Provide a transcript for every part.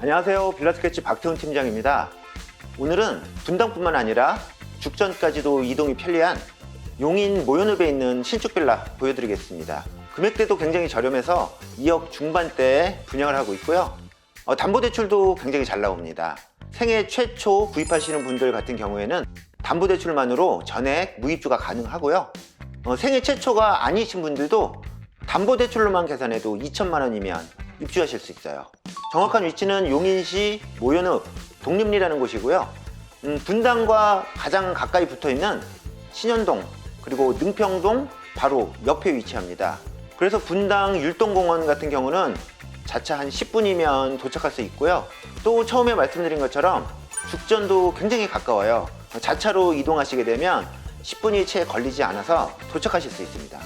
안녕하세요. 빌라스케치 박태훈 팀장입니다. 오늘은 분당뿐만 아니라 죽전까지도 이동이 편리한 용인 모현읍에 있는 신축 빌라 보여드리겠습니다. 금액대도 굉장히 저렴해서 2억 중반대에 분양을 하고 있고요. 어, 담보대출도 굉장히 잘 나옵니다. 생애 최초 구입하시는 분들 같은 경우에는 담보대출만으로 전액 무입주가 가능하고요. 어, 생애 최초가 아니신 분들도 담보대출로만 계산해도 2천만 원이면 입주하실 수 있어요. 정확한 위치는 용인시 모현읍 독립리라는 곳이고요. 음, 분당과 가장 가까이 붙어 있는 신현동 그리고 능평동 바로 옆에 위치합니다. 그래서 분당 율동공원 같은 경우는 자차 한 10분이면 도착할 수 있고요. 또 처음에 말씀드린 것처럼 죽전도 굉장히 가까워요. 자차로 이동하시게 되면 10분이 채 걸리지 않아서 도착하실 수 있습니다.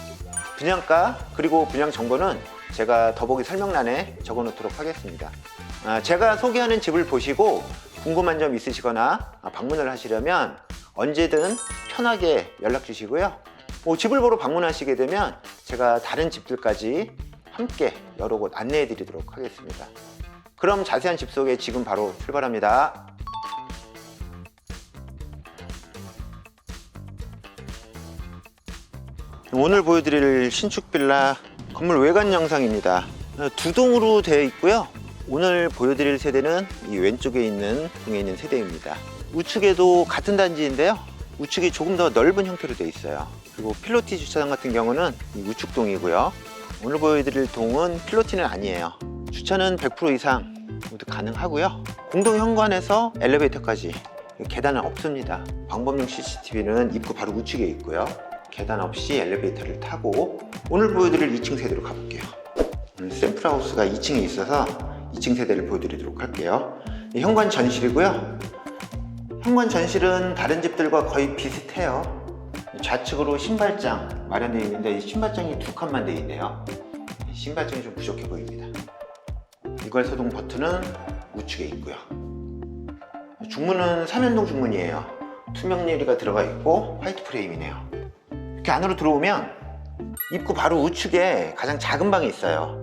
분양가 그리고 분양 정보는 제가 더보기 설명란에 적어 놓도록 하겠습니다. 아, 제가 소개하는 집을 보시고 궁금한 점 있으시거나 아, 방문을 하시려면 언제든 편하게 연락 주시고요. 뭐 집을 보러 방문하시게 되면 제가 다른 집들까지 함께 여러 곳 안내해 드리도록 하겠습니다. 그럼 자세한 집 소개 지금 바로 출발합니다. 오늘 보여드릴 신축 빌라 건물 외관 영상입니다. 어, 두 동으로 되어 있고요. 오늘 보여드릴 세대는 이 왼쪽에 있는 동에 있는 세대입니다. 우측에도 같은 단지인데요. 우측이 조금 더 넓은 형태로 되어 있어요. 그리고 필로티 주차장 같은 경우는 이 우측 동이고요. 오늘 보여드릴 동은 필로티는 아니에요. 주차는 100% 이상 모두 가능하고요. 공동 현관에서 엘리베이터까지 계단은 없습니다. 방범용 CCTV는 입구 바로 우측에 있고요. 계단 없이 엘리베이터를 타고 오늘 보여드릴 2층 세대로 가볼게요. 오늘 샘플하우스가 2층에 있어서 2층 세대를 보여드리도록 할게요. 이 현관 전실이고요. 현관 전실은 다른 집들과 거의 비슷해요. 좌측으로 신발장 마련되어 있는데 이 신발장이 두 칸만 되어 있네요. 이 신발장이 좀 부족해 보입니다. 이걸 소동 버튼은 우측에 있고요. 중문은 삼연동 중문이에요. 투명 유리가 들어가 있고 화이트 프레임이네요. 이렇게 안으로 들어오면 입구 바로 우측에 가장 작은 방이 있어요.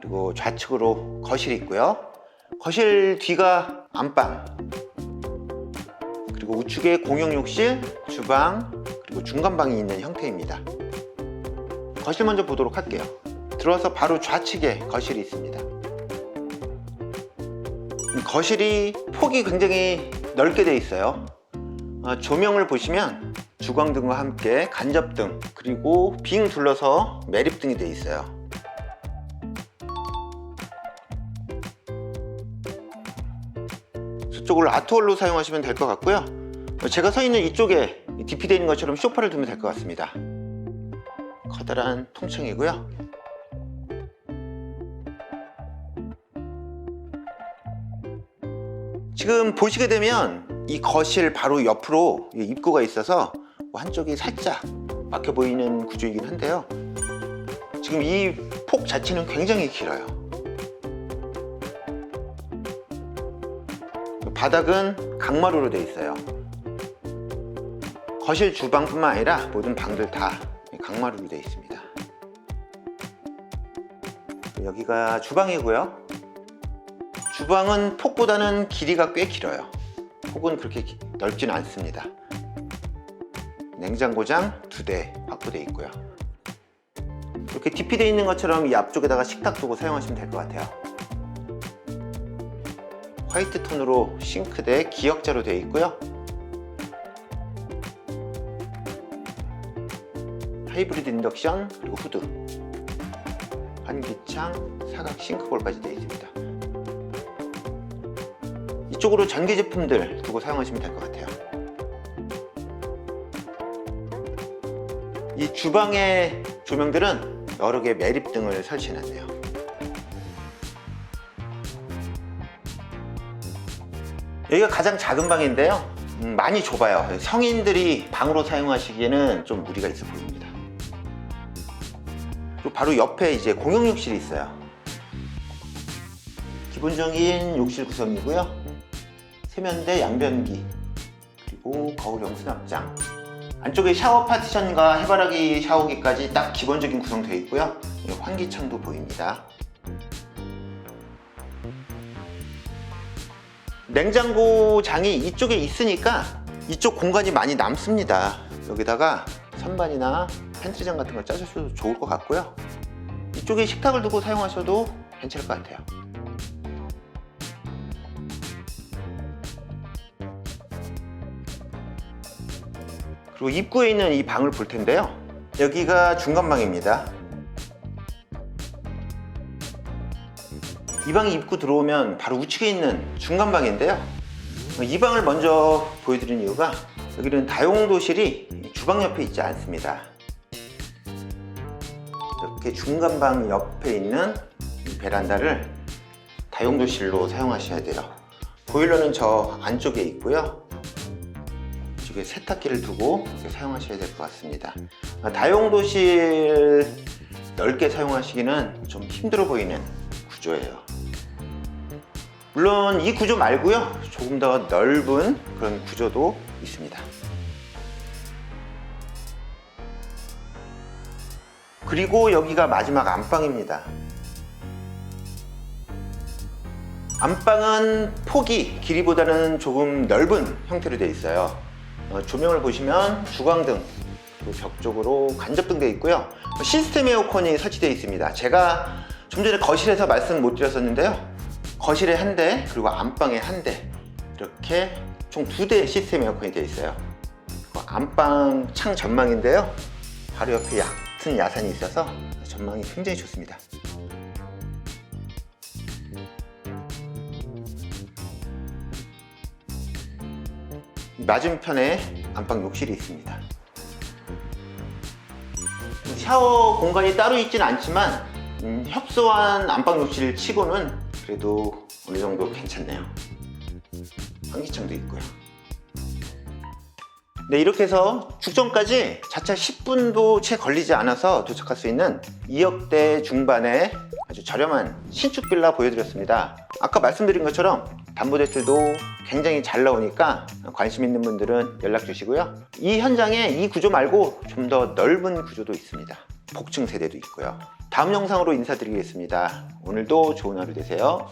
그리고 좌측으로 거실이 있고요. 거실 뒤가 안방. 그리고 우측에 공용 욕실, 주방, 그리고 중간 방이 있는 형태입니다. 거실 먼저 보도록 할게요. 들어와서 바로 좌측에 거실이 있습니다. 이 거실이 폭이 굉장히 넓게 되어 있어요. 어, 조명을 보시면 주광등과 함께 간접등 그리고 빙 둘러서 매립등이 되어 있어요. 저쪽을 아트홀로 사용하시면 될 것 같고요. 어, 제가 서 있는 이쪽에 디피되어 있는 것처럼 소파를 두면 될 것 같습니다. 커다란 통창이고요. 지금 보시게 되면 이 거실 바로 옆으로 이 입구가 있어서 뭐 한쪽이 살짝 막혀 보이는 구조이긴 한데요. 지금 이 폭 자체는 굉장히 길어요. 바닥은 강마루로 되어 있어요. 거실 주방뿐만 아니라 모든 방들 다 강마루로 되어 있습니다. 여기가 주방이고요. 주방은 폭보다는 길이가 꽤 길어요. 폭은 그렇게 기- 넓지는 않습니다. 냉장고장 두 대 확보되어 있고요. 이렇게 디피되어 있는 것처럼 이 앞쪽에다가 식탁 두고 사용하시면 될 것 같아요. 화이트 톤으로 싱크대 기역자로 되어 있고요. 하이브리드 인덕션 그리고 후드 환기창 사각 싱크볼까지 되어 있습니다. 이쪽으로 전기 제품들 두고 사용하시면 될 것 같아요. 이 주방의 조명들은 여러 개 매립등을 설치해놨네요. 여기가 가장 작은 방인데요. 음, 많이 좁아요. 성인들이 방으로 사용하시기에는 좀 무리가 있어 보입니다. 그리고 바로 옆에 이제 공용 욕실이 있어요. 기본적인 욕실 구성이고요. 세면대, 양변기, 그리고 거울 형 수 납장. 안쪽에 샤워 파티션과 해바라기 샤워기까지 딱 기본적인 구성되어 있고요. 이 환기창도 보입니다. 냉장고 장이 이쪽에 있으니까 이쪽 공간이 많이 남습니다. 여기다가 선반이나 팬트리장 같은 걸 짜주셔도 좋을 것 같고요. 이쪽에 식탁을 두고 사용하셔도 괜찮을 것 같아요. 그리고 입구에 있는 이 방을 볼 텐데요. 여기가 중간방입니다. 이 방이 입구 들어오면 바로 우측에 있는 중간방인데요. 이 방을 먼저 보여드린 이유가 여기는 다용도실이 주방 옆에 있지 않습니다. 이렇게 중간방 옆에 있는 이 베란다를 다용도실로 사용하셔야 돼요. 보일러는 저 안쪽에 있고요. 이쪽에 세탁기를 두고 사용하셔야 될 것 같습니다. 아, 다용도실 넓게 사용하시기는 좀 힘들어 보이는 구조예요. 물론 이 구조 말고요. 조금 더 넓은 그런 구조도 있습니다. 그리고 여기가 마지막 안방입니다. 안방은 폭이 길이보다는 조금 넓은 형태로 되어 있어요. 어, 조명을 보시면 주광등, 벽 쪽으로 간접등 되어 있고요. 시스템 에어컨이 설치되어 있습니다. 제가 좀 전에 거실에서 말씀 못 드렸었는데요. 거실에 한 대, 그리고 안방에 한 대, 이렇게 총 두 대의 시스템 에어컨이 되어 있어요. 안방 창 전망인데요. 바로 옆에 얕은 야산이 있어서 전망이 굉장히 좋습니다. 맞은편에 안방 욕실이 있습니다. 샤워 공간이 따로 있지는 않지만 음, 협소한 안방 욕실 치고는 그래도 어느 정도 괜찮네요. 환기창도 있고요. 네, 이렇게 해서 죽전까지 자차 10분도 채 걸리지 않아서 도착할 수 있는 2억대 중반의 아주 저렴한 신축 빌라 보여드렸습니다. 아까 말씀드린 것처럼 담보대출도 굉장히 잘 나오니까 관심 있는 분들은 연락 주시고요. 이 현장에 이 구조 말고 좀 더 넓은 구조도 있습니다. 복층 세대도 있고요. 다음 영상으로 인사드리겠습니다. 오늘도 좋은 하루 되세요.